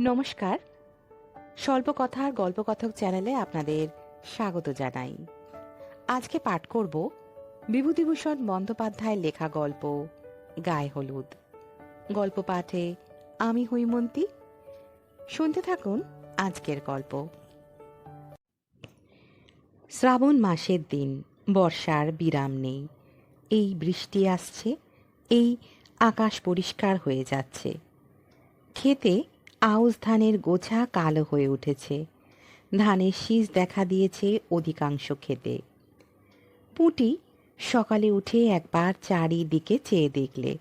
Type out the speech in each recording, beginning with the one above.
নমস্কার। স্বল্প কথার গল্পকথক চ্যানেলে আপনাদের স্বাগত জানাই। আজকে পাঠ করব বিভূতিভূষণ বন্দ্যোপাধ্যায়ের লেখা গল্প, গায়ে হলুদ। গল্প পাঠে আমি হৈমন্তী শুনতে থাকুন আজকের গল্প। শ্রাবণ মাসের দিন, বর্ষার বিরাম নেই। এই বৃষ্টি আসছে, এই আকাশ পরিষ্কার হয়ে যাচ্ছে। খেতে আউশ ধানের গোছা কালো হয়ে উঠেছে। ধানের শীষ দেখা দিয়েছে অধিকাংশ খেতে পুঁটি সকালে উঠে একবার চারিদিকে চেয়ে দেখলে।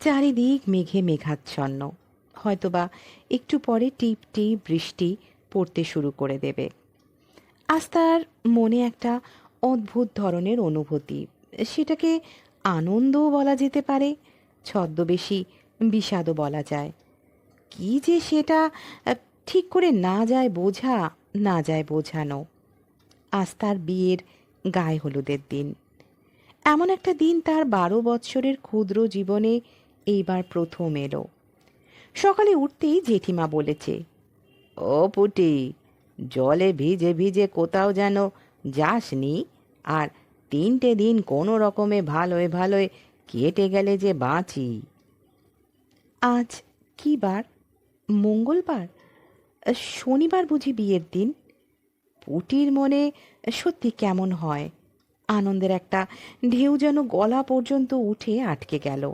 চারিদিক মেঘে মেঘাচ্ছন্ন। হয়তোবা একটু পরে টিপ টিপ বৃষ্টি পড়তে শুরু করে দেবে। আজ তার মনে একটা অদ্ভুত ধরনের অনুভূতি। সেটাকে আনন্দও বলা যেতে পারে, ছদ্মবেশী বিষাদও বলা যায়। কি যে সেটা ঠিক করে না যায় বোঝা, না যায় বোঝানো। আজ তার বিয়ের গায়ে হলুদের দিন। এমন একটা দিন তার বারো বৎসরের ক্ষুদ্র জীবনে এইবার প্রথম এলো। সকালে উঠতেই জেঠিমা বলেছে, ও পুটি, জলে ভিজে ভিজে কোথাও যেন যাসনি, আর তিনটে দিন কোনো রকমে ভালোয় ভালোয় কেটে গেলে যে বাঁচি। আজ কি বার? মঙ্গলবার, শনিবার বুঝি বিয়ের দিন? পুটির মনে সত্যি কেমন হয়? আনন্দের একটা ঢেউ যেন গলা পর্যন্ত উঠে আটকে গেল।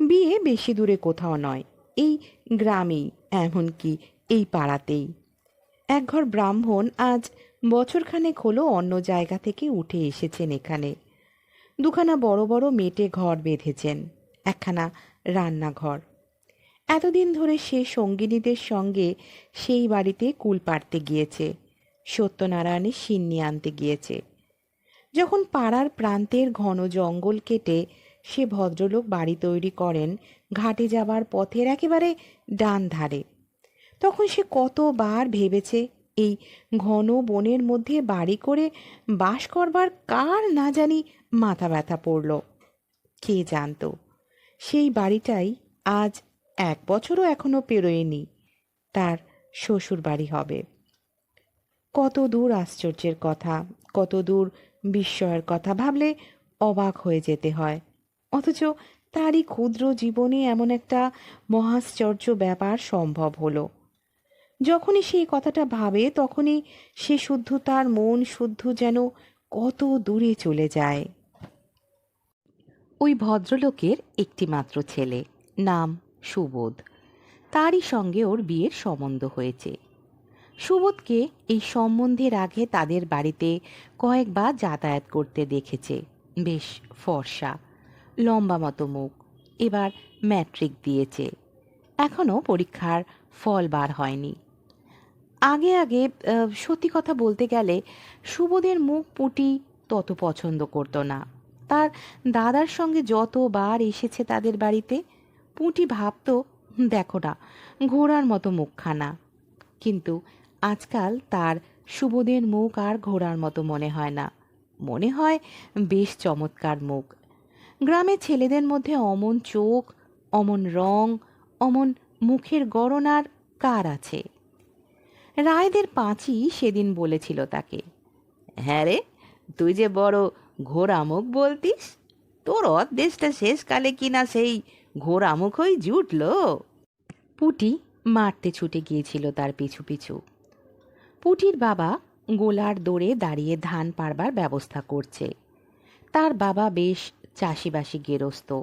বিয়ে বেশি দূরে কোথাও নয়, এই গ্রামেই, এমনকি এই পাড়াতেই। একঘর ব্রাহ্মণ আজ বছরখানেক হলো অন্য জায়গা থেকে উঠে এসেছেন এখানে। দুখানা বড় বড় মেটে ঘর বেঁধেছেন, একখানা রান্নাঘর। এতদিন ধরে সে সঙ্গিনীদের সঙ্গে সেই বাড়িতে কুল পাড়তে গিয়েছে, সত্যনারায়ণের সিন্নি আনতে গিয়েছে। যখন পাড়ার প্রান্তের ঘন জঙ্গল কেটে সে ভদ্রলোক বাড়ি তৈরি করেন, ঘাটে যাবার পথের একেবারে ডান ধারে, তখন সে কতবার ভেবেছে এই ঘন বনের মধ্যে বাড়ি করে বাস করবার কার না জানি মাথা ব্যথা পড়ল। কে জানতো? সেই বাড়িটাই আজ এক বছরও এখনও পেরোয়নি। তার শ্বশুর বাড়ি হবে। কত দূর আশ্চর্যের কথা, কত দূর বিস্ময়ের কথা ভাবলে অবাক হয়ে যেতে হয়। অথচ তারই ক্ষুদ্র জীবনে এমন একটা মহাশ্চর্য ব্যাপার সম্ভব হলো। যখনই সেই কথাটা ভাবে, তখনই সে শুদ্ধ তার মন শুদ্ধ যেন কত দূরে চলে যায়। ওই ভদ্রলোকের একটি মাত্র ছেলে, নাম সুবোধ। তারই সঙ্গে ওর বিয়ের সম্বন্ধ হয়েছে। সুবোধকে এই সম্বন্ধের আগে তাদের বাড়িতে কয়েকবার যাতায়াত করতে দেখেছে। বেশ ফর্সা, লম্বা মতো মুখ, এবার ম্যাট্রিক দিয়েছে। এখনও পরীক্ষার ফল বার হয়নি। আগে আগে সত্যি কথা বলতে গেলে সুবোধের মুখ পুটি তত পছন্দ করতো না। তার দাদার সঙ্গে যতবার এসেছে তাদের বাড়িতে পুঁটি ভাবতো দেখো না ঘোড়ার মতো মুখখানা। কিন্তু আজকাল তার সুবোধের মুখ আর ঘোড়ার মতো মনে হয় না। মনে হয় বেশ চমৎকার মুখ। গ্রামের ছেলেদের মধ্যে অমন চোখ, অমন রং, অমন মুখের গড়নার কার আছে? রায়দের পাঁচি সেদিন বলেছিল তাকে হ্যাঁ রে, তুই যে বড় ঘোড়ামুখ বলতিস, তোর অর্ধেশটা শেষকালে কিনা সেই ঘোড়ামুখই জুটলো। পুটি মারতে ছুটে গিয়েছিল তার পিছু পিছু। পুটির বাবা গোলার দৌড়ে দাঁড়িয়ে ধান পারবার ব্যবস্থা করছে। তার বাবা বেশ চাষিবাসি গেরস্ত।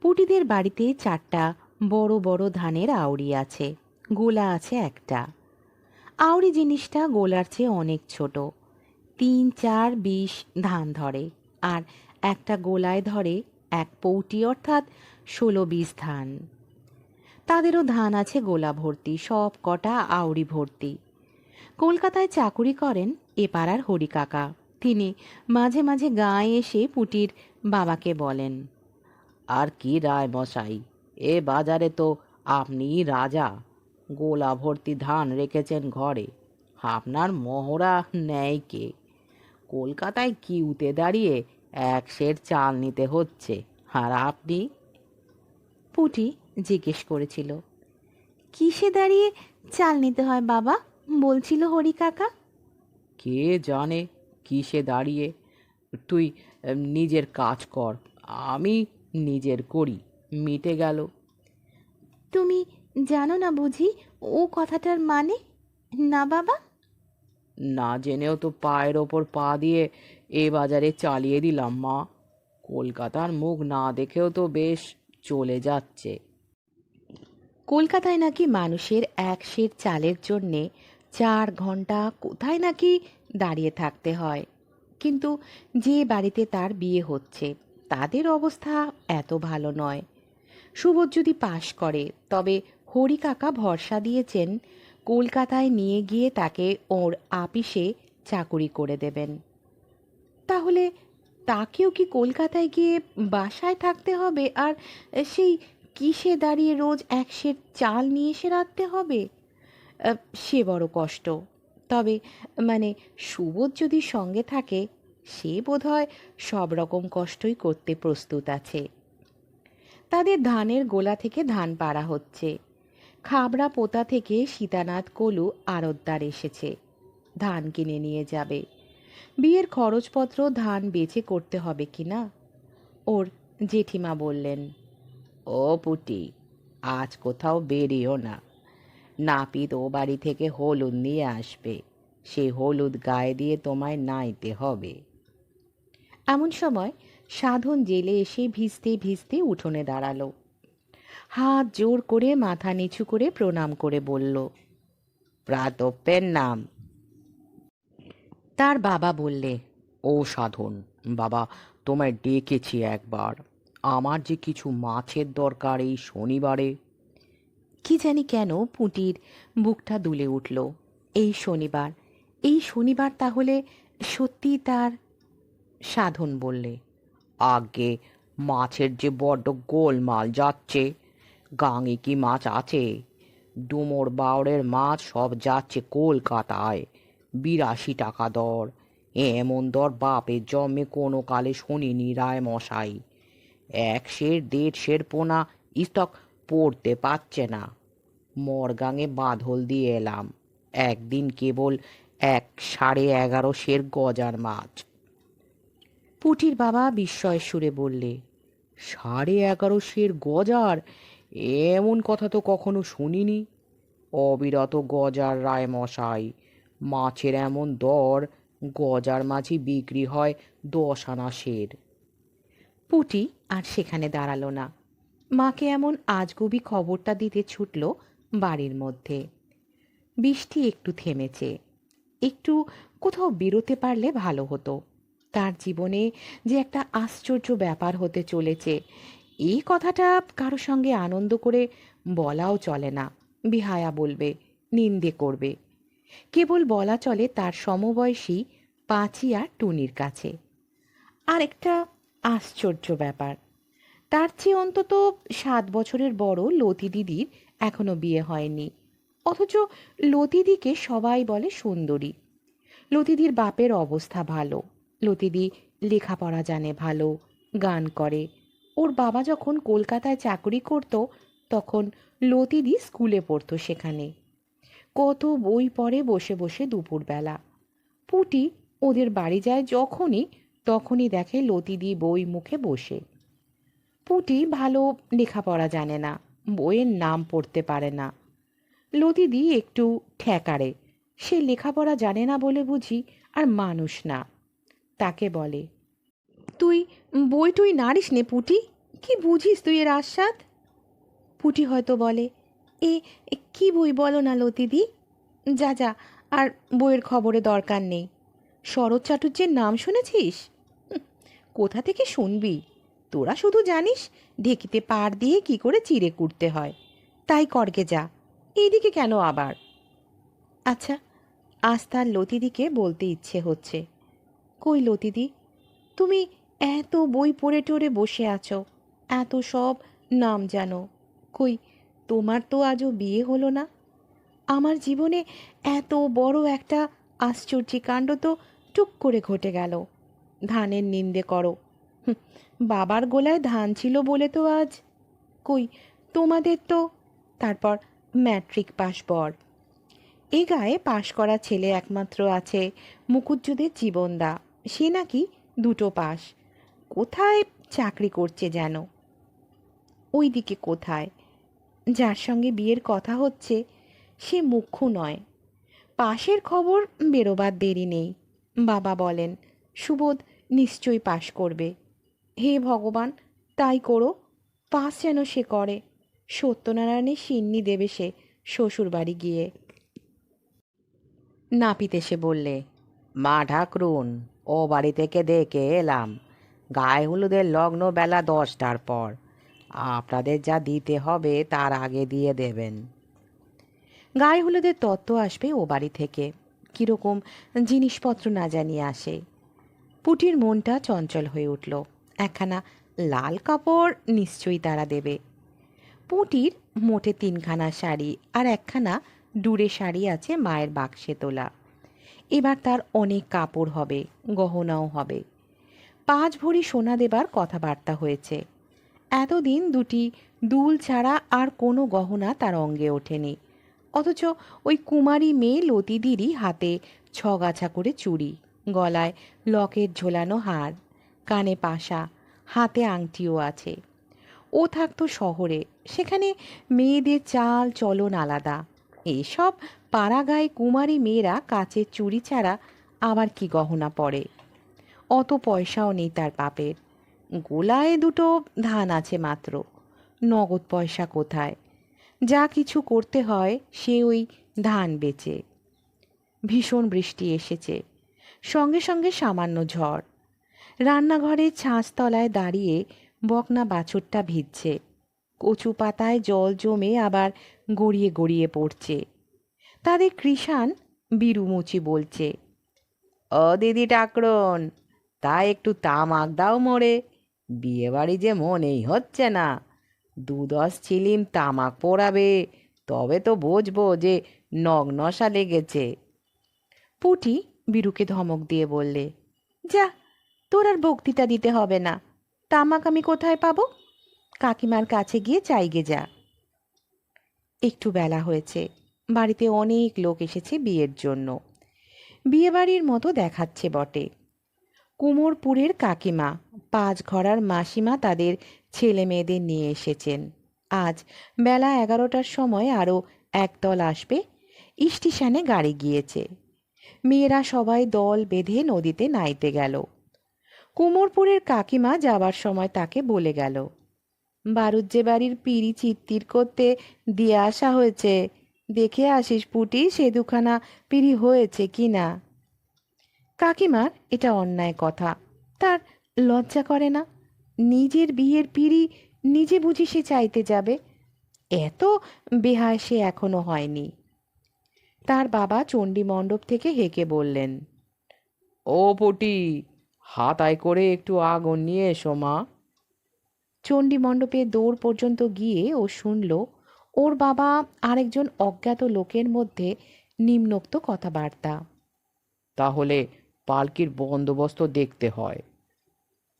পুটিদের বাড়িতে চারটা বড় বড় ধানের আউড়ি আছে, গোলা আছে একটা। আউড়ি জিনিসটা গোলার চেয়ে অনেক ছোট। তিন, চার, বিশ ধান ধরে, আর একটা গোলায় ধরে এক পৌটি, অর্থাৎ ষোলো বিশ ধান। তাদেরও ধান আছে গোলা ভর্তি, সব কটা আউড়ি ভর্তি। কলকাতায় চাকুরি করেন এ পাড়ার হরি কাকা। তিনি মাঝে মাঝে গায়ে এসে পুটির বাবাকে বলেন, আর কি রায় মশাই, এ বাজারে তো আপনিই রাজা। গোলা ভর্তি ধান রেখেছেন ঘরে, আপনার মহড়া নেয় কে? কলকাতায় কিউতে দাঁড়িয়ে এক সের চাল নিতে হচ্ছে, আর আপনি পুটি জিজ্ঞেস করেছিল। কিসে দাঁড়িয়ে চাল নিতে হয় বাবা? বলছিল হরি কাকা। কে জানে কিসে দাঁড়িয়ে? তুই নিজের কাজ কর আমি নিজের করি। মিটে গেল। তুমি জানো না বুঝি ও কথাটার মানে? না বাবা? না জেনেও তো পায়ের ওপর পা দিয়ে এ বাজারে চালিয়ে দিলাম মা। কলকাতার মুখ না দেখেও তো বেশ চলে যাচ্ছে। কলকাতায় নাকি মানুষের এক সের চালের জন্যে চার ঘণ্টা কোথায় নাকি দাঁড়িয়ে থাকতে হয়। কিন্তু যে বাড়িতে তার বিয়ে হচ্ছে, তাদের অবস্থা এত ভালো নয়। সুবোধ যদি পাশ করে, তবে হরি কাকা ভরসা দিয়েছেন কলকাতায় নিয়ে গিয়ে তাকে ওর আপিসে চাকুরি করে দেবেন। তাহলে তাকেও কি কলকাতায় গিয়ে বাসায় থাকতে হবে? আর সেই কিসে দাঁড়িয়ে রোজ এক সের চাল নিয়ে এসে রাখতে হবে? সে বড় কষ্ট। তবে মানে সুবোধ যদি সঙ্গে থাকে, সে বোধহয় সব রকম কষ্টই করতে প্রস্তুত আছে। তাদের ধানের গোলা থেকে ধান পাড়া হচ্ছে। খাবড়া পোতা থেকে সীতানাথ কলু আড়তদার এসেছে। ধান কিনে নিয়ে যাবে। বিয়ের খরচপত্র ধান বেচে করতে হবে কি না? ওর জেঠিমা বললেন, ও পুটি, আজ কোথাও বেরিও না। নাপিত ও বাড়ি থেকে হলুদ নিয়ে আসবে। সেই হলুদ গায়ে দিয়ে তোমায় নাইতে হবে। এমন সময় সাধন জেলে এসে ভিজতে ভিজতে উঠোনে দাঁড়াল। হাত জোর করে, মাথা নিচু করে প্রণাম করে বলল প্রাতপ্যের নাম তার বাবা বললে, ও সাধন, বাবা, তোমায় ডেকেছি একবার। আমার যে কিছু মাছের দরকার এই শনিবারে। কি জানি কেন পুঁটির বুকটা দুলে উঠল, এই শনিবার এই শনিবার তাহলে সত্যি তার সাধন বললে। আগে মাছের যে বড্ড গোলমাল যাচ্ছে, গাঙে কি মাছ আছে? ডুমোর বাউরের মাছ সব যাচ্ছে কলকাতায়। বিরাশি টাকা দর। এমন দর বাপের জন্মে কোনো কালে শুনিনি রায় মশাই এক সের দেড় সের পোনা স্টক পড়তে পারছে না। মরগাঙে বাঁধল দিয়ে এলাম। একদিন কেবল এক সাড়ে এগারো সের গজার মাছ। পুটির বাবা বিস্ময় সুরে বললে, সাড়ে এগারো সের গজার? এমন কথা তো কখনো শুনিনি? অবিরত গজার রায় মশাই মাছের এমন দর গজার মাছই বিক্রি হয় দশ আনা সের। পুটি আর সেখানে দাঁড়াল না। মাকে এমন আজগুবি খবরটা দিতে ছুটল বাড়ির মধ্যে। বৃষ্টি একটু থেমেছে। একটু কোথাও বেরোতে পারলে ভালো হতো। তার জীবনে যে একটা আশ্চর্য ব্যাপার হতে চলেছে, এই কথাটা কারও সঙ্গে আনন্দ করে বলাও চলে না। বিহায়া বলবে, নিন্দে করবে। কেবল বলা চলে তার সমবয়সী পাঁচি আর টুনির কাছে। আর একটা আশ্চর্য ব্যাপার, তার চেয়ে অন্তত সাত বছরের বড় লতি দিদির এখনও বিয়ে হয়নি। অথচ লতিদিকে সবাই বলে সুন্দরী। লতিদির বাপের অবস্থা ভালো লতিদি লেখাপড়া জানে ভালো, গান করে। ওর বাবা যখন কলকাতায় চাকরি করত, তখন লতিদি স্কুলে পড়তো সেখানে। কত বই পড়ে বসে বসে দুপুরবেলা। পুটি ওদের বাড়ি যায় যখনই, তখনই দেখে লতিদি বই মুখে বসে। পুটি ভালো লেখাপড়া জানে না, বইয়ের নাম পড়তে পারে না। লতিদি একটু ঠেকারে সে লেখাপড়া জানে না বলে বুঝি আর মানুষ না। তাকে বলে, তুই বই টুই নাড়িস নে পুটি, কি বুঝিস তুই এর আস্বাদ? পুটি হয়তো বলে এ কি বই বলো না লতিদি যা যা, আর বইয়ের খবরে দরকার নেই। শরৎ চাটুর্যের নাম শুনেছিস? কোথা থেকে শুনবি? তোরা শুধু জানিস, ঢেকিতে পাড় দিয়ে কি করে চিড়ে কুটতে হয়। তাই করগে যা। এইদিকে কেন আবার? আচ্ছা আজ তার লতিদিকে বলতে ইচ্ছে হচ্ছে। কই লতিদি তুমি এত বই পড়ে টড়ে বসে আছো। এত সব নাম জানো। কই তোমার তো আজও বিয়ে হলো না। আমার জীবনে এত বড় একটা আশ্চর্য কাণ্ড তো টুক করে ঘটে গেল। ধানের নিন্দে করো। বাবার গোলায় ধান ছিল বলে তো আজ। কই, তোমাদের তো? তারপর ম্যাট্রিক পাশ বর। এ গায়ে পাশ করা ছেলে একমাত্র আছে মুকুজ্জুদের জীবনদা। সে নাকি দুটো পাস কোথায় চাকরি করছে যেন? ওই দিকে কোথায়? যার সঙ্গে বিয়ের কথা হচ্ছে, সে মুখ্য নয়। পাশের খবর বেরোবার দেরি নেই। বাবা বলেন, সুবোধ নিশ্চয়ই পাশ করবে। হে ভগবান, তাই করো। পাস যেন সে করে। সত্যনারায়ণের সিন্নি দেবে সে শ্বশুরবাড়ি গিয়ে। নাপিত এসে বললে, মা ঠাকরুন, ও বাড়ি থেকে দেখে এলাম। গায়ে হলুদের লগ্ন বেলা দশটার পর। আপনাদের যা দিতে হবে তার আগে দিয়ে দেবেন। গায়ে হলুদের তত্ত্ব আসবে ও বাড়ি থেকে। কীরকম জিনিসপত্র না জানিয়ে আসে। পুটির মনটা চঞ্চল হয়ে উঠল। একখানা লাল কাপড় নিশ্চয়ই তারা দেবে। পুটির মোটে তিনখানা শাড়ি আর একখানা ডুরে শাড়ি আছে মায়ের বাক্সে তোলা। এবার তার অনেক কাপড় হবে, গহনাও হবে। পাঁচ ভরি সোনা দেবার কথাবার্তা হয়েছে। এতদিন দুটি দুল ছাড়া আর কোনো গহনা তার অঙ্গে ওঠেনি। অথচ ওই কুমারী মেয়ে লতিদিরই হাতে ছগাছা করে চুড়ি, গলায় লকের ঝোলানো হার, কানে পাশা, হাতে আংটিও আছে। ও থাকতো শহরে, সেখানে মেয়েদের চাল চলন আলাদা। এসব পাড়াগায় কুমারী মেয়েরা কাচের চুড়ি ছাড়া আবার কি গহনা পরে? অত পয়সাও নেই তার বাপের। গোলায় দুটো ধান আছে মাত্র। নগদ পয়সা কোথায়? যা কিছু করতে হয়, সে ওই ধান বেচে। ভীষণ বৃষ্টি এসেছে। সঙ্গে সঙ্গে সামান্য ঝড়। রান্নাঘরের ছাঁচতলায় দাঁড়িয়ে বকনা বাছুরটা ভিজছে। কচু পাতায় জল জমে আবার গড়িয়ে গড়িয়ে পড়ছে। তাদের কৃষাণ বিরুমুচি বলছে ও দিদি ঠাকরুন, তা একটু তামাক দাও মোড়ে বিয়েবাড়ি যে মনেই হচ্ছে না। দুদশ ছিলিম তামাক পোড়াবে, তবে তো বুঝব যে নগ্নশা লেগেছে। পুটি বিরুকে ধমক দিয়ে বললে, যা, তোর আর বক্তৃতা দিতে হবে না। তামাক আমি কোথায় পাবো? কাকিমার কাছে গিয়ে চাইগে যা। একটু বেলা হয়েছে, বাড়িতে অনেক লোক এসেছে বিয়ের জন্য। বিয়েবাড়ির মতো দেখাচ্ছে বটে। কুমোরপুরের কাকিমা পাঁচ ঘরার মাসিমা তাদের ছেলে মেয়েদের নিয়ে এসেছেন। আজ বেলা এগারোটার সময় আরও একদল আসবে। স্টেশনে গাড়ি গিয়েছে। মেয়েরা সবাই দল বেঁধে নদীতে নাইতে গেল। কুমোরপুরের কাকিমা যাবার সময় তাকে বলে গেল বারুজ্জে বাড়ির পিড়ি চিত্তির করতে দিয়ে আসা হয়েছে। দেখে আসিস পুটি, সে দুখানা পিড়ি হয়েছে কি না? কাকিমার এটা অন্যায় কথা। তার লজ্জা করে না। নিজের বিয়ের পিড়ি নিজে বুঝি সে চাইতে যাবে। এত বেহায় সে এখনও হয়নি। তার বাবা চণ্ডী মণ্ডপ থেকে হেঁকে বললেন ও পটি হাতায় করে একটু আগুন নিয়ে এসো মা। চণ্ডী মণ্ডপে দৌড় পর্যন্ত গিয়ে ও শুনল ওর বাবা আরেকজন অজ্ঞাত লোকের মধ্যে নিম্নোক্ত কথাবার্তা। তাহলে পালকির বন্দোবস্ত দেখতে হয়।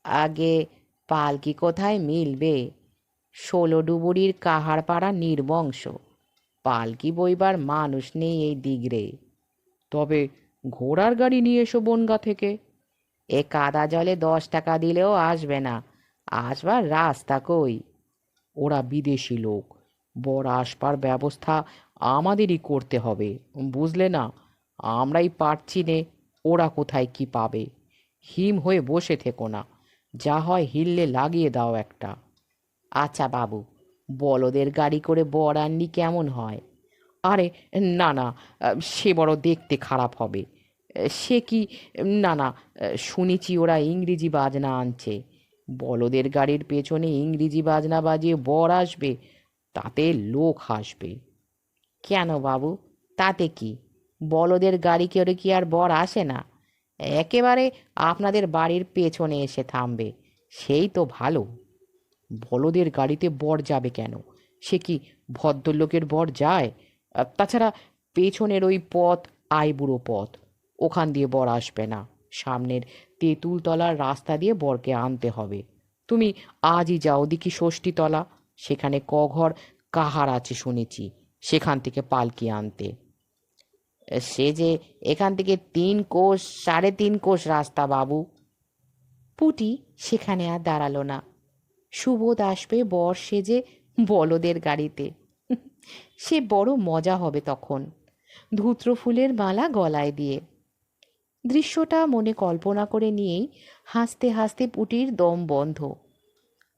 আগে পালকি কোথায় মিলবে? ষোলো ডুবুরির কাহারপাড়া নির্বংশ। পালকি বইবার মানুষ নেই এই দিগরে তবে ঘোড়ার গাড়ি নিয়ে এসো বনগা থেকে। এ কাদা জলে দশ টাকা দিলেও আসবে না। আসবার রাস্তা কই? ওরা বিদেশি লোক। বর আসবার ব্যবস্থা আমাদেরই করতে হবে, বুঝলে না? আমরাই পারছি নে। ওরা কোথায় কি পাবে? হিম হয়ে বসে থেকো না। যা হয় হিললে লাগিয়ে দাও একটা। আচ্ছা বাবু, বলদের গাড়ি করে বর আনলি কেমন হয়? আরে, না না, সে বড় দেখতে খারাপ হবে। সে কি, না না, শুনেছি ওরা ইংরেজি বাজনা আনছে। বলদের গাড়ির পেছনে ইংরেজি বাজনা বাজিয়ে বর আসবে, তাতে লোক হাসবে। কেন বাবু? তাতে কি? বলদের গাড়ি করে কি আর বর আসে না? একেবারে আপনাদের বাড়ির পেছনে এসে থামবে। সেই তো ভালো। বলদের গাড়িতে বর যাবে কেন? সে কি ভদ্রলোকের বর যায়? তাছাড়া পেছনের ওই পথ আইবুড়ো পথ, ওখান দিয়ে বর আসবে না। সামনের তেঁতুলতলার রাস্তা দিয়ে বরকে আনতে হবে। তুমি আজই যাও দেখি ষষ্ঠীতলা। সেখানে কঘর কাহার আছে শুনেছি, সেখান থেকে পালকি আনতে। সে যে এখান থেকে তিন কোষ, সাড়ে তিন কোষ রাস্তা, বাবু। পুটি সেখানে আর দাঁড়াল না। সুবোধ আসবে বর সেজে বলদের গাড়িতে। সে বড় মজা হবে তখন ধূত্র ফুলের মালা গলায় দিয়ে। দৃশ্যটা মনে কল্পনা করে নিয়েই হাসতে হাসতে পুটির দম বন্ধ।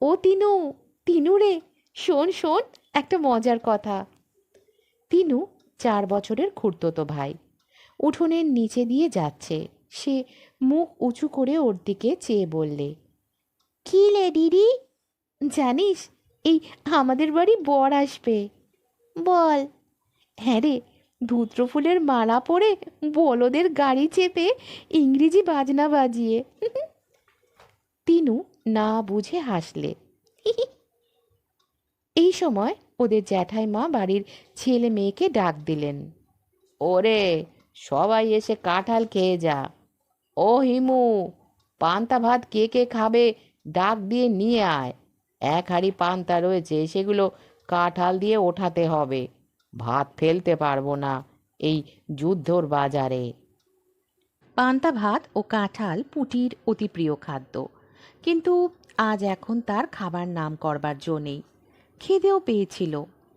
ও তিনু তিনু রে, শোন শোন, একটা মজার কথা। তিনু চার বছরের খুড়তো ভাই। উঠোনের নিচে দিয়ে যাচ্ছে। সে মুখ উঁচু করে ওর দিকে চেয়ে বললে, কি লে দিদি? জানিস, এই আমাদের বাড়ি বর আসবে। বল। হ্যাঁ রে, ধূত্র ফুলের মালা পরে বলদের গাড়ি চেপে ইংরেজি বাজনা বাজিয়ে। তিনু না বুঝে হাসলে। এই সময় ওদের জ্যাঠাইমা বাড়ির ছেলে মেয়েকে ডাক দিলেন। ওরে, সবাই এসে কাঁঠাল খেয়ে যা। ও হিমু, পান্তা ভাত কে কে খাবে ডাক দিয়ে নিয়ে আয়। এক হাঁড়ি পান্তা রয়েছে, সেগুলো কাঁঠাল দিয়ে ওঠাতে হবে। ভাত ফেলতে পারব না এই যুদ্ধর বাজারে। পান্তা ভাত ও কাঁঠাল পুটির অতি প্রিয় খাদ্য। কিন্তু আজ এখন তার খাবার নাম করবার জো নেই। খিদেও পেয়েছিল।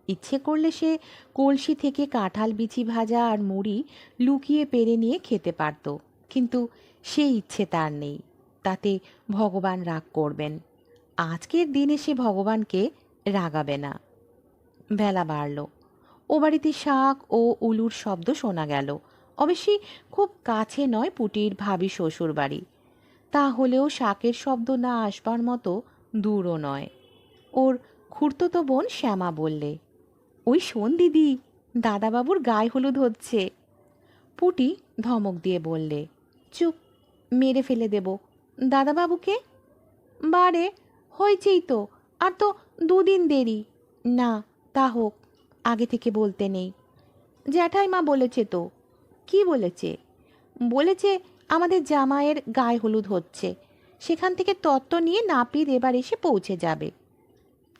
ইচ্ছে করলে সে কলসি থেকে কাঁঠাল বিচি ভাজা আর মুড়ি লুকিয়ে পেরে নিয়ে খেতে পারত, কিন্তু সে ইচ্ছে তার নেই। তাতে ভগবান রাগ করবেন। আজকের দিনে সে ভগবানকে রাগাবে না। বেলা বাড়ল। ও বাড়িতে শাক ও উলুর শব্দ শোনা গেল। অবশ্যই খুব কাছে নয় পুটির ভাবি শ্বশুর বাড়ি। তা হলেও শাকের শব্দ না আসবার মতো দূরও নয়। ওর খুড়তো বোন শ্যামা বললে। ওই শোন দিদি, দাদাবাবুর গায়ে হলুদ হচ্ছে। পুটি ধমক দিয়ে বললে, চুপ, মেরে ফেলে দেব। দাদাবাবুকে? বারে, হয়েছেই তো, আর তো দুদিন দেরি। না, তা হোক, আগে থেকে বলতে নেই। জ্যাঠাইমা বলেছে তো। কি বলেছে? বলেছে আমাদের জামাইয়ের গায়ে হলুদ হচ্ছে। সেখান থেকে তত্ত্ব নিয়ে নাপিত এবার এসে পৌঁছে যাবে।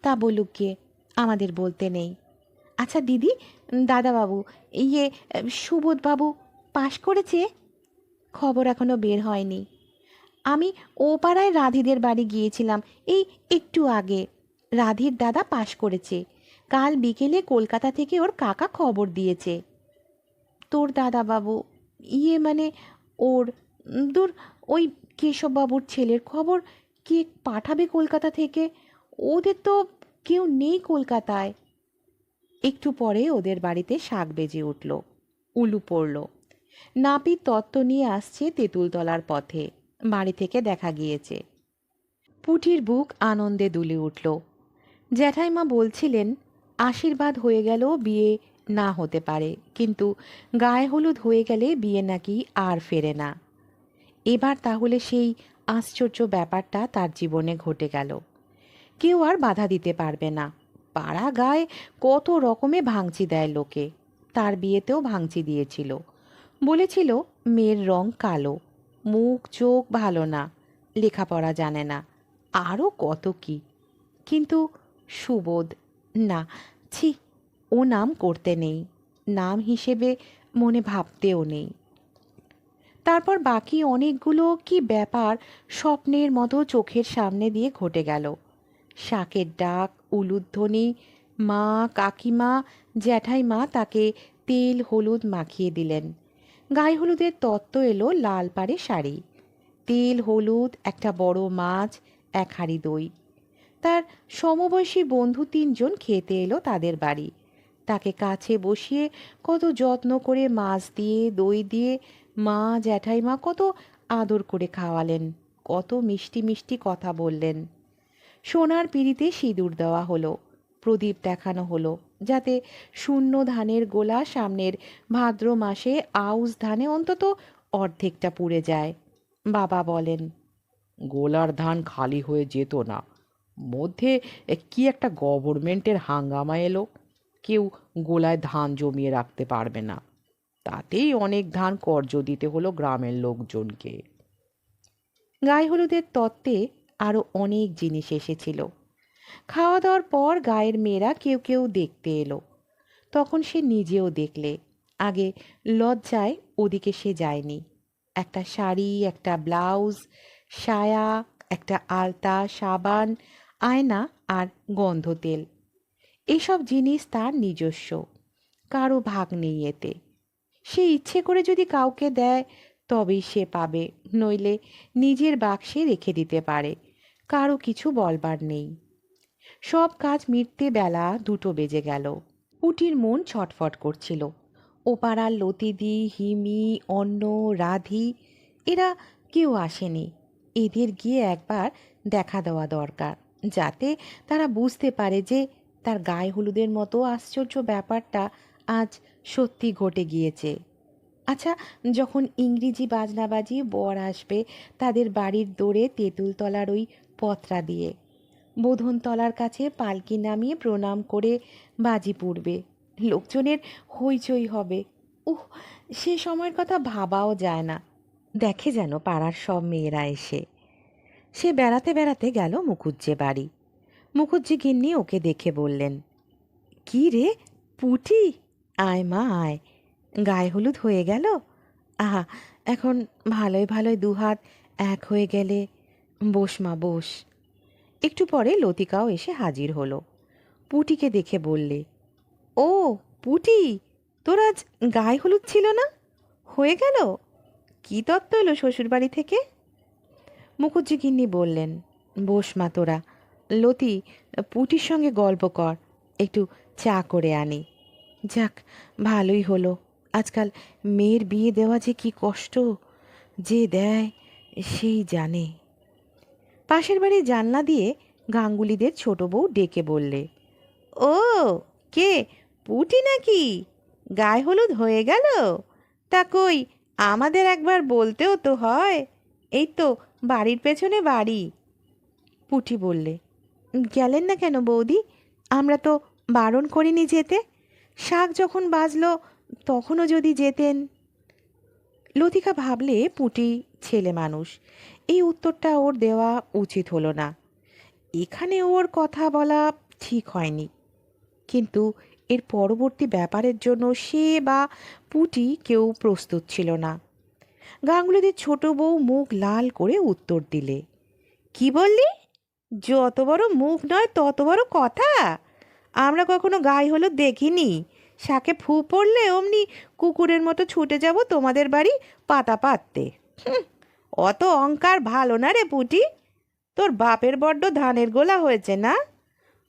তা বলুক আমাদের বলতে নেই। আচ্ছা দিদি, দাদাবাবু ইয়ে সুবোধবাবু পাশ করেছে? খবর এখনও বের হয়নি। আমি ও পাড়ায় রাধিদের বাড়ি গিয়েছিলাম, এই একটু আগে। রাধির দাদা পাশ করেছে। কাল বিকেলে কলকাতা থেকে ওর কাকা খবর দিয়েছে। তোর দাদাবাবু ইয়ে মানে ওর দূর ওই কেশববাবুর ছেলের খবর কে পাঠাবে কলকাতা থেকে? ওদের তো কেউ নেই কলকাতায়। একটু পরে ওদের বাড়িতে শাক বেজে উঠল। উলু পড়ল। নাপিত তত্ত্ব নিয়ে আসছে তেঁতুলতলার পথে। বাড়ি থেকে দেখা গিয়েছে। পুটির বুক আনন্দে দুলে উঠল। জ্যাঠাইমা বলছিলেন, আশীর্বাদ হয়ে গেল বিয়ে না হতে পারে, কিন্তু গায়ে হলুদ হয়ে গেলে বিয়ে নাকি আর ফেরে না। এবার তাহলে সেই আশ্চর্য ব্যাপারটা তার জীবনে ঘটে গেল। কেউ আর বাধা দিতে পারবে না। পাড়া গায়ে কত রকমে ভাঙচি দেয় লোকে। তার বিয়েতেও ভাঙচি দিয়েছিল। বলেছিল, মেয়ের রং কালো। মুখ, চোখ ভালো না। লেখাপড়া জানে না। আরও কত কি? কিন্তু সুবোধ, না, ছি, ও নাম করতে নেই। নাম হিসেবে মনে ভাবতেও নেই। তারপর বাকি অনেকগুলো কি ব্যাপার স্বপ্নের মতো চোখের সামনে দিয়ে ঘটে গেল। শাকের ডাক উলুধ্বনি মা, কাকিমা, জ্যাঠাইমা তাকে তেল, হলুদ মাখিয়ে দিলেন। গায়ে হলুদের তত্ত্ব এলো লাল পাড়ে শাড়ি। তেল, হলুদ, একটা বড় মাছ, এক হাঁড়ি দই। তার সমবয়সী বন্ধু তিনজন খেতে এলো তাদের বাড়ি। তাকে কাছে বসিয়ে কত যত্ন করে মাছ দিয়ে, দই দিয়ে মা, জ্যাঠাইমা কত আদর করে খাওয়ালেন, কত মিষ্টি মিষ্টি কথা বললেন। সোনার পিড়িতে সিঁদুর দেওয়া হলো প্রদীপ দেখানো হলো যাতে শূন্য ধানের গোলা সামনের ভাদ্র মাসে আউশ ধানে অন্তত অর্ধেকটা পুড়ে যায়। বাবা বলেন গোলার ধান খালি হয়ে যেত না। মধ্যে কি একটা গভর্নমেন্টের হাঙ্গামা এলো। কেউ গোলায় ধান জমিয়ে রাখতে পারবে না। তাতেই অনেক ধান কর্জ দিতে হলো গ্রামের লোকজনকে। গায়ে হলুদের তত্ত্বে আরও অনেক জিনিস এসেছিল। খাওয়া দাওয়ার পর গায়ের মেয়েরা কেউ কেউ দেখতে এলো। তখন সে নিজেও দেখলে। আগে লজ্জায় ওদিকে সে যায়নি। একটা শাড়ি, একটা ব্লাউজ, সায়া, একটা আলতা, সাবান, আয়না আর গন্ধ তেল এসব জিনিস তার নিজস্ব। কারও ভাগ নেই এতে। সে ইচ্ছে করে যদি কাউকে দেয়, তবেই সে পাবে। নইলে নিজের বাক্সে রেখে দিতে পারে। কারও কিছু বলবার নেই। সব কাজ মিটতে বেলা দুটো বেজে গেল। পুটির মন ছটফট করছিল। ওপাড়ার লতিদি, হিমি, অন্ন, রাধি, এরা কেউ আসেনি। এদের গিয়ে একবার দেখা দেওয়া দরকার, যাতে তারা বুঝতে পারে যে তার গায়ে হলুদের মতো আশ্চর্য ব্যাপারটা আজ সত্যি ঘটে গিয়েছে। আচ্ছা যখন ইংরেজি বাজনা বাজিয়ে বর আসবে, তাদের বাড়ির দৌড়ে তেঁতুলতলার ওই পত্রা দিয়ে। বোধনতলার কাছে পালকি নামিয়ে প্রণাম করে বাজি পুড়বে। লোকজনের হইচই হবে। উহ, সে সময়ের কথা ভাবাও যায় না। দেখে যেন পাড়ার সব মেয়েরা এসে। সে বেড়াতে বেড়াতে গেল মুখুজ্জে বাড়ি। মুখুজ্জি গিন্নি ওকে দেখে বললেন, কি রে, পুটি? আয় মা, আয়। গায়ে হলুদ হয়ে গেল? আহা, এখন ভালোই ভালোই দুহাত এক হয়ে গেলে বস মা, বস। একটু পরে লতিকাও এসে হাজির হলো। পুটিকে দেখে বললে, ও, পুটি, তোর আজ গায়ে হলুদ ছিল না? হয়ে গেল? কি তত্ত্ব এলো শ্বশুরবাড়ি থেকে? মুখুজ্জি গিন্নি বললেন, বস মা তোরা, লতি, পুটির সঙ্গে গল্প কর, একটু চা করে আনি। যাক, ভালোই হলো। আজকাল মেয়ের বিয়ে দেওয়া যে কি কষ্ট, যে দেয়, সেই জানে। পাশের বাড়ি জানলা দিয়ে গাঙ্গুলিদের ছোট বউ ডেকে বললে, ও, কে? পুটি নাকি? গায়ে হলুদ হয়ে গেল? তা কই, আমাদের একবার বলতেও তো হয়। এই তো, বাড়ির পেছনে বাড়ি। পুটি বললে, গেলেন না কেন বৌদি? আমরা তো বারণ করিনি যেতে। শাক যখন বাজলো, তখনও যদি যেতেন। লতিকা ভাবলে পুটি ছেলে মানুষ এই উত্তরটা ওর দেওয়া উচিত হলো না। এখানে ওর কথা বলা ঠিক হয়নি। কিন্তু এর পরবর্তী ব্যাপারের জন্য সে বা পুটি কেউ প্রস্তুত ছিল না। গাঙ্গুলিদের ছোট বউ মুখ লাল করে উত্তর দিলে, কি বললি? যত বড় মুখ নয়, তত বড় কথা। আমরা কখনো গায়ে হলো দেখিনি। শাকে ফু পড়লে অমনি কুকুরের মতো ছুটে যাব তোমাদের বাড়ি পাতা পাততে। অত অঙ্কার ভালো না রে পুটি। তোর বাপের বড্ড ধানের গোলা হয়েছে না?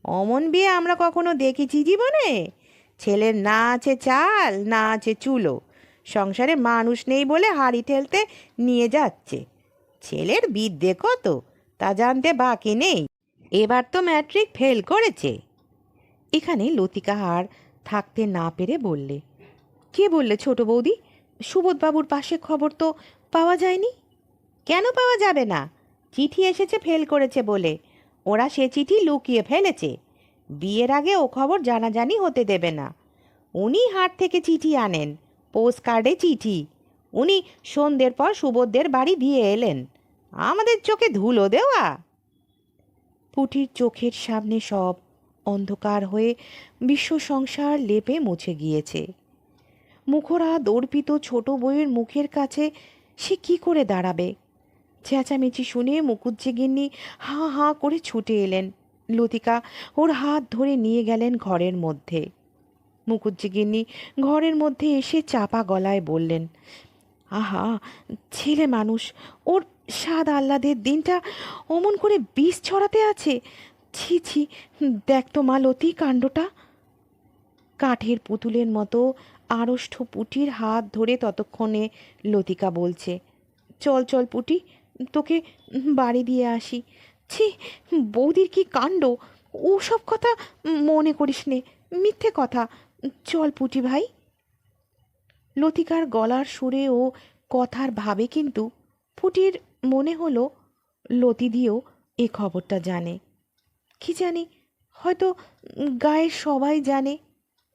অমন বিয়ে আমরা কখনো দেখেছি জীবনে? ছেলের না আছে চাল, না আছে চুলো। সংসারে মানুষ নেই বলে হাড়ি ঠেলতে নিয়ে যাচ্ছে। ছেলের বিদ্যে কত, তা জানতে বাকি নেই। এবার তো ম্যাট্রিক ফেল করেছে। এখানে লতিকা আর থাকতে না পেরে বললে, কে বললে ছোট বৌদি? সুবোধবাবুর পাশে খবর তো পাওয়া যায়নি? কেন পাওয়া যাবে না? চিঠি এসেছে, ফেল করেছে বলে। ওরা সে চিঠি লুকিয়ে ফেলেছে। বিয়ের আগে ও খবর জানাজানি হতে দেবে না। উনি হাট থেকে চিঠি আনেন পোস্ট কার্ডে চিঠি। উনি সন্ধ্যের পর সুবোধদের বাড়ি দিয়ে এলেন। আমাদের চোখে ধুলো দেওয়া। পুটির চোখের সামনে সব অন্ধকার হয়ে বিশ্ব সংসার লেপে মুছে গিয়েছে। মুখরা দর্পিত ছোট বইয়ের মুখের কাছে সে কি করে দাঁড়াবে? চেঁচামেচি শুনে মুকুজ্জি গিন্নি হাঁ হাঁ করে ছুটে এলেন। লতিকা ওর হাত ধরে নিয়ে গেলেন ঘরের মধ্যে। মুকুজ্জি গিন্নি ঘরের মধ্যে এসে চাপা গলায় বললেন, আহা, ছেলে মানুষ, ওর স্বাদ আহ্লাদের দিনটা অমন করে বিষ ছড়াতে আছে। ছি ছি, দেখ তো মা লতি কাণ্ডটা। কাঠের পুতুলের মতো আড়ষ্ঠ পুটির হাত ধরে ততক্ষণে লতিকা বলছে, চল চল পুটি তোকে বাড়ি দিয়ে আসি। ছি, বৌদির কি কাণ্ড? ওসব কথা মনে করিস নে, মিথ্যে কথা। চল পুটি ভাই। লতিকার গলার সুরে ও কথার ভাবে কিন্তু পুটির মনে হলো লতি দিয়েও এ খবরটা জানে। কি জানি? হয়তো গায়ের সবাই জানে,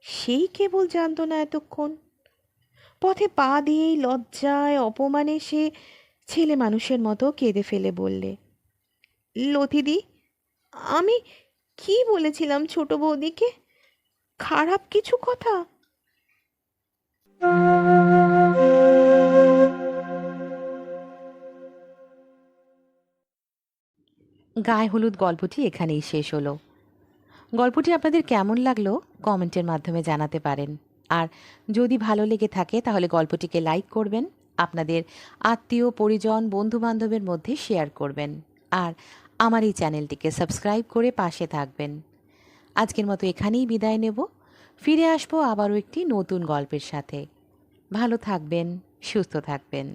সেই কেবল জানতো না এতক্ষণ। পথে পা দিয়েই লজ্জায় অপমানে সে ছেলে মানুষের মতো কেঁদে ফেলে বললে লতিদি আমি কি বলেছিলাম ছোট বৌদিকে? খারাপ কিছু কথা? গায়ে হলুদ গল্পটি এখানেই শেষ হলো। গল্পটি আপনাদের কেমন লাগল কমেন্টের মাধ্যমে জানাতে পারেন। আর যদি ভালো লেগে থাকে তাহলে গল্পটিকে লাইক করবেন। আপনাদের আত্মীয়, পরিজন, বন্ধুবান্ধবের মধ্যে শেয়ার করবেন। আর আমার এই চ্যানেলটিকে সাবস্ক্রাইব করে পাশে থাকবেন। আজকের মতো এখানেই বিদায় নেব। ফিরে আসব আবারও একটি নতুন গল্পের সাথে। ভালো থাকবেন, সুস্থ থাকবেন।